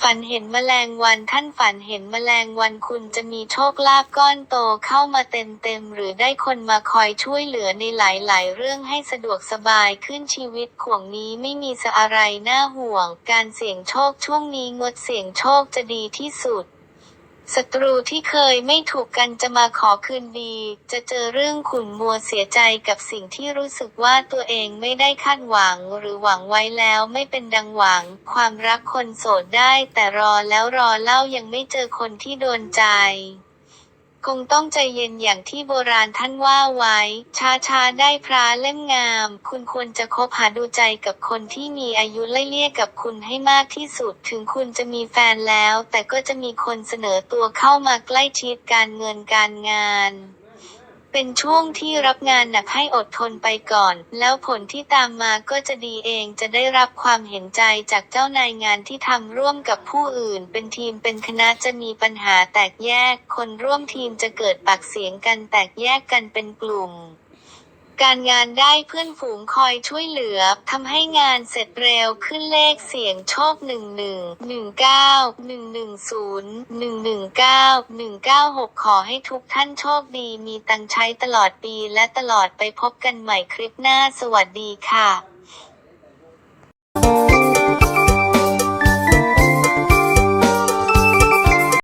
ฝันเห็นแมลงวันท่านฝันเห็นแมลงวันคุณจะมีโชคลาภก้อนโตเข้ามาเต็มเต็มๆหรือได้คนมาคอยช่วยเหลือในหลาย ๆ เรื่องให้สะดวกสบายขึ้นชีวิตข่วงนี้ไม่มีสะอะไรน่าห่วง การเสี่ยงโชคช่วงนี้งดเสี่ยงโชคจะดีที่สุด ศัตรูที่เคยไม่ถูกกันจะมาขอคืนดี จะเจอเรื่องขุ่นมัวเสียใจกับสิ่งที่รู้สึกว่าตัวเองไม่ได้คาดหวังหรือหวังไว้แล้วไม่เป็นดังหวัง ความรักคนโสดได้แต่รอแล้วรอเล่ายังไม่เจอคนที่โดนใจ คงต้องใจเย็นอย่างที่โบราณท่านว่าไว้ ช้าช้าๆได้พระเล่มงาม คุณควรจะคบหาดูใจกับคนที่มีอายุไล่เลี่ยกับคุณให้มากที่สุด ถึงคุณจะมีแฟนแล้ว แต่ก็จะมีคนเสนอตัวเข้ามาใกล้ชิดการเงินการงาน เป็นช่วงที่รับงานหนักให้อดทนไปก่อน แล้วผลที่ตามมาก็จะดีเองจะได้รับความเห็นใจจากเจ้านายงานที่ทำร่วมกับผู้อื่น เป็นทีมเป็นคณะจะมีปัญหาแตกแยก คนร่วมทีมจะเกิดปากเสียงกันแตกแยกกันเป็นกลุ่ม การงานได้เพื่อนฝูงคอยช่วยเหลือทำให้งานเสร็จเร็วขึ้นเลขเสียงโชค 1 1 1 9 1 1 0 1 1 9 1 9 6 ขอให้ทุกท่านโชคดีมีตังใช้ตลอดปีและตลอดไปพบกันใหม่คลิปหน้าสวัสดีค่ะ